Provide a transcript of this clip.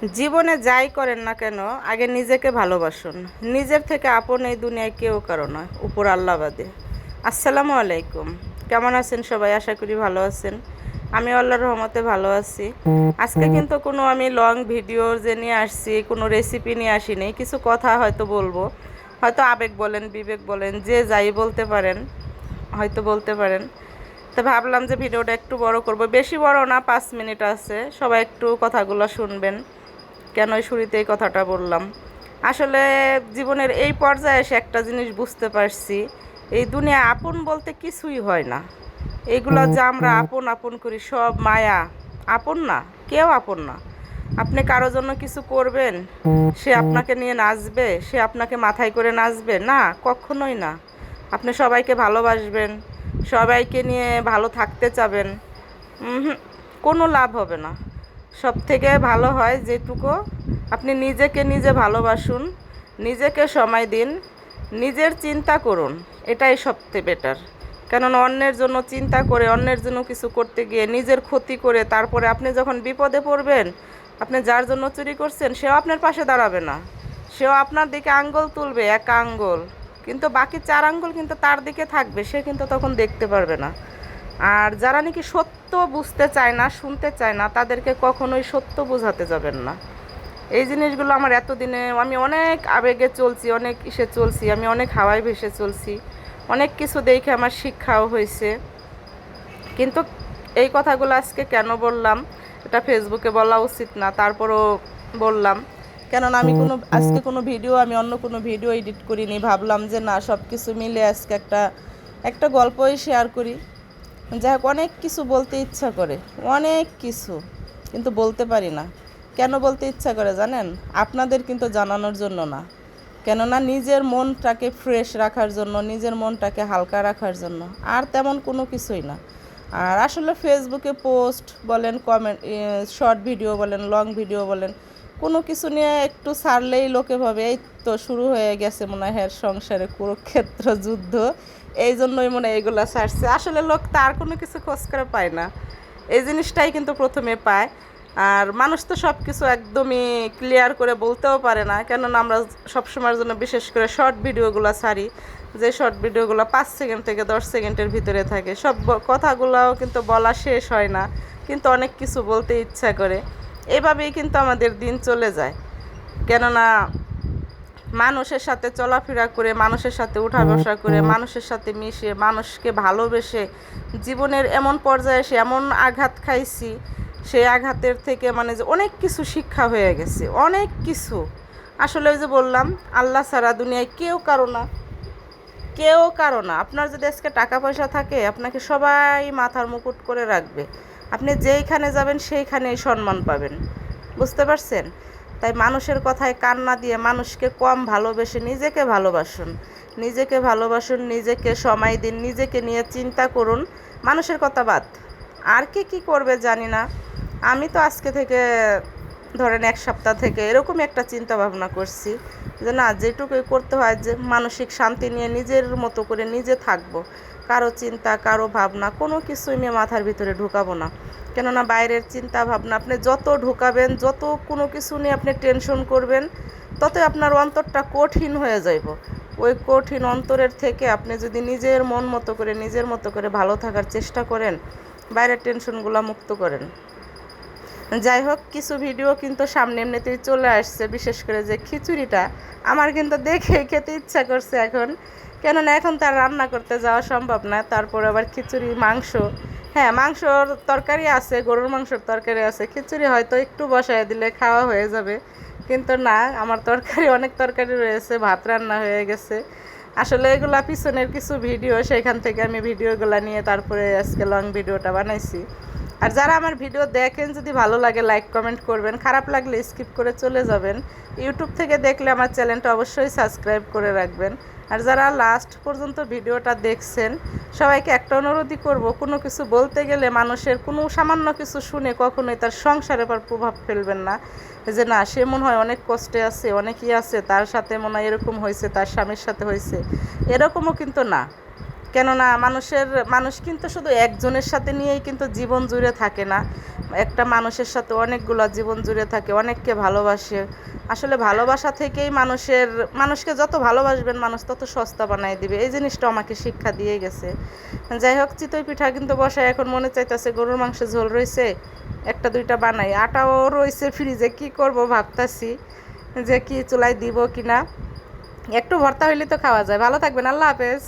জীবনে যাই করেন না কেন, আগে নিজেকে ভালোবাসুন। নিজের থেকে আপন এই দুনিয়ায় কেউ কারও নয়, উপর আল্লাহবাদে আসসালামু আলাইকুম। কেমন আছেন সবাই? আশা করি ভালো আছেন। আমি আল্লাহর রহমতে ভালো আছি। আজকে কিন্তু কোনো আমি লং ভিডিও যে নিয়ে আসছি, কোনো রেসিপি নিয়ে আসিনি, কিছু কথা হয়তো বলব। হয়তো আবেগ বলেন, বিবেক বলেন, যে যাই বলতে পারেন, হয়তো বলতে পারেন। তো ভাবলাম যে ভিডিওটা একটু বড় করব। বেশি বড় না, পাঁচ মিনিট আছে। সবাই একটু কথাগুলো শুনবেন। কেন এই শুরুতে এই কথাটা বললাম? আসলে জীবনের এই পর্যায়ে এসে একটা জিনিস বুঝতে পারছি এই দুনিয়া আপন বলতে কিছুই হয় না। এইগুলো যা আমরা আপন আপন করি সব মায়া। আপন না কেউ আপন না। আপনি কারও জন্য কিছু করবেন সে আপনাকে নিয়ে নাচবে সে আপনাকে মাথায় করে নাচবে না কখনোই না। আপনি সবাইকে ভালোবাসবেন সবাইকে নিয়ে ভালো থাকতে চাবেন কোনো লাভ হবে না। সব থেকে ভালো হয় যেটুকু, আপনি নিজেকে নিজে ভালোবাসুন, নিজেকে সময় দিন, নিজের চিন্তা করুন, এটাই সবচেয়ে বেটার কেননা অন্যের জন্য চিন্তা করে, অন্যের জন্য কিছু করতে গিয়ে নিজের ক্ষতি করে, তারপরে আপনি যখন বিপদে পড়বেন, আপনি যার জন্য চুরি করছেন, সেও আপনার পাশে দাঁড়াবে না। সেও আপনার দিকে আঙ্গুল তুলবে, এক আঙ্গুল। কিন্তু বাকি চার আঙ্গুল কিন্তু তার দিকে থাকবে, সে কিন্তু তখন দেখতে পারবে না। আর যারা নাকি সত্য বুঝতে চায় না, শুনতে চায় না, তাদেরকে কখনোই সত্য বোঝাতে যাবেন না। এই জিনিসগুলো আমার এতদিনে আমি অনেক আবেগে চলছি, অনেক ইসে চলছি, আমি অনেক হাওয়ায় ভেসে চলছি, অনেক কিছু দেখে আমার শিক্ষাও হয়েছে। কিন্তু এই কথাগুলো আজকে কেন বললাম? এটা ফেসবুকে বলা উচিত না, তারপরও বললাম। কেননা আমি কোনো, আজকে কোনো ভিডিও, আমি অন্য কোনো ভিডিও এডিট করিনি, ভাবলাম যে না সব কিছু মিলে আজকে একটা একটা গল্পই শেয়ার করি। যাই হোক, অনেক কিছু বলতে ইচ্ছা করে, অনেক কিছু, কিন্তু বলতে পারি না। কেন বলতে ইচ্ছা করে জানেন? আপনাদের কিন্তু জানানোর জন্য না। কেননা নিজের মনটাকে ফ্রেশ রাখার জন্য, নিজের মনটাকে হালকা রাখার জন্য, আর তেমন কোনো কিছুই না। আর আসলে ফেসবুকে পোস্ট বলেন কমেন্ট শর্ট ভিডিও বলেন লং ভিডিও বলেন কোনো কিছু নিয়ে একটু ছাড়লেই লোকে ভাবে, এই তো শুরু হয়ে গেছে মনে হয় সংসারে কুরুক্ষেত্র যুদ্ধ। এই জন্যই মনে হয় এগুলো ছাড়ছে। আসলে লোক তার কোনো কিছু খোঁজ করে পায় না। এই জিনিসটাই কিন্তু প্রথমে পায়। আর মানুষ তো সব কিছু একদমই ক্লিয়ার করে বলতেও পারে না। কেননা আমরা সবসময়ের জন্য বিশেষ করে শর্ট ভিডিওগুলো ছাড়ি, যে শর্ট ভিডিওগুলো পাঁচ সেকেন্ড থেকে দশ সেকেন্ডের ভিতরে থাকে। সব কথাগুলোও কিন্তু বলা শেষ হয় না। কিন্তু অনেক কিছু বলতে ইচ্ছা করে। এভাবেই কিন্তু আমাদের দিন চলে যায়। কেননা মানুষের সাথে চলাফেরা করে মানুষের সাথে উঠা বসা করে মানুষের সাথে মিশে মানুষকে ভালোবেসে জীবনের এমন পর্যায়ে এসে এমন আঘাত খাইছি সেই আঘাতের থেকে মানে যে অনেক কিছু শিক্ষা হয়ে গেছে অনেক কিছু। আসলে ওই যে বললাম আল্লাহ ছাড়া দুনিয়ায় কেউ কারও না। কেউ কারও না। আপনার যদি আজকে টাকা পয়সা থাকে আপনাকে সবাই মাথার মুকুট করে রাখবে। আপনি যেইখানে যাবেন, সেইখানেই সম্মান পাবেন। বুঝতে পারছেন? তাই মানুষের কথায় কান না দিয়ে মানুষকে কম ভালোবেসে নিজেকে ভালোবাসুন। নিজেকে ভালোবাসুন, নিজেকে সময় দিন, নিজেকে নিয়ে চিন্তা করুন। মানুষের কথা বাদ। আর কে কী করবে জানি না। আমি তো আজকে থেকে, ধরেন এক সপ্তাহ থেকে এরকমই একটা চিন্তা ভাবনা করছি। যে না, যেটুকুই করতে হয় যে মানসিক শান্তি নিয়ে নিজের মতো করে নিজে থাকব। কারও চিন্তা, কারও ভাবনা, কোনো কিছুই নিয়ে মাথার ভিতরে ঢুকাবো না। কেননা বাইরের চিন্তা, ভাবনা, আপনি যত ঢুকাবেন, যত কোনো কিছু নিয়ে আপনি টেনশন করবেন, ততই আপনার অন্তরটা কঠিন হয়ে যাইব। ওই কঠিন অন্তরের থেকে আপনি যদি নিজের মন মতো করে, নিজের মতো করে ভালো থাকার চেষ্টা করেন, বাইরের টেনশনগুলো মুক্ত করেন। যাই হোক, কিছু ভিডিও কিন্তু সামনে এমনিতেই চলে আসছে, বিশেষ করে যে খিচুড়িটা। আমার কিন্তু দেখে খেতে ইচ্ছা করছে এখন। কেননা এখন তার রান্না করতে যাওয়া সম্ভব না, তারপর আবার খিচুড়ি, মাংস। হ্যাঁ মাংসর তরকারি আছে, গরুর মাংসর তরকারি আছে। খিচুড়ি হয়তো একটু বসায় দিলে খাওয়া হয়ে যাবে। কিন্তু না, আমার তরকারি, অনেক তরকারি রয়েছে, ভাত রান্না হয়ে গেছে। আসলে এগুলা পিছনের কিছু ভিডিও সেখান থেকে আমি ভিডিওগুলো নিয়ে তারপরে আজকে লং ভিডিওটা বানাইছি। আর যারা আমার ভিডিও দেখেন, যদি ভালো লাগে লাইক কমেন্ট করবেন। খারাপ লাগলে স্কিপ করে চলে যাবেন। ইউটিউব থেকে দেখলে আমার চ্যানেলটা অবশ্যই সাবস্ক্রাইব করে রাখবেন। আর যারা লাস্ট পর্যন্ত ভিডিওটা দেখছেন, সবাইকে একটা অনুরোধই করব, কোনো কিছু বলতে গেলে মানুষের কোনো সামান্য কিছু শুনে কখনোই তার সংসারে পর প্রভাব ফেলবেন না। যে না, সে মনে হয় অনেক কষ্টে আছে, অনেকই আছে, তার সাথে মনে হয় এরকম হয়েছে, তার স্বামীর সাথে হয়েছে। এরকমও কিন্তু না। কেননা মানুষের, মানুষ কিন্তু শুধু একজনের সাথে নিয়েই কিন্তু জীবন জুড়ে থাকে না। একটা মানুষের সাথে অনেকগুলো জীবন জুড়ে থাকে, অনেককে ভালোবাসে। আসলে ভালোবাসা থেকেই মানুষের, মানুষকে যত ভালোবাসবেন মানুষ তত সস্তা বানাই দিবে। এই জিনিসটা আমাকে শিক্ষা দিয়ে গেছে। যাই হোক, চিতই পিঠা কিন্তু বসায় এখন মনে চাইতেছে গরুর মাংস ঝোল রয়েছে, একটা দুইটা বানাই। আটাও রয়েছে ফ্রিজে কি করব ভাবতাছি যে কি চুলায় দিব কি না একটু ভর্তা হইলে তো খাওয়া যায়। ভালো থাকবেন, আল্লাহ হাফেজ।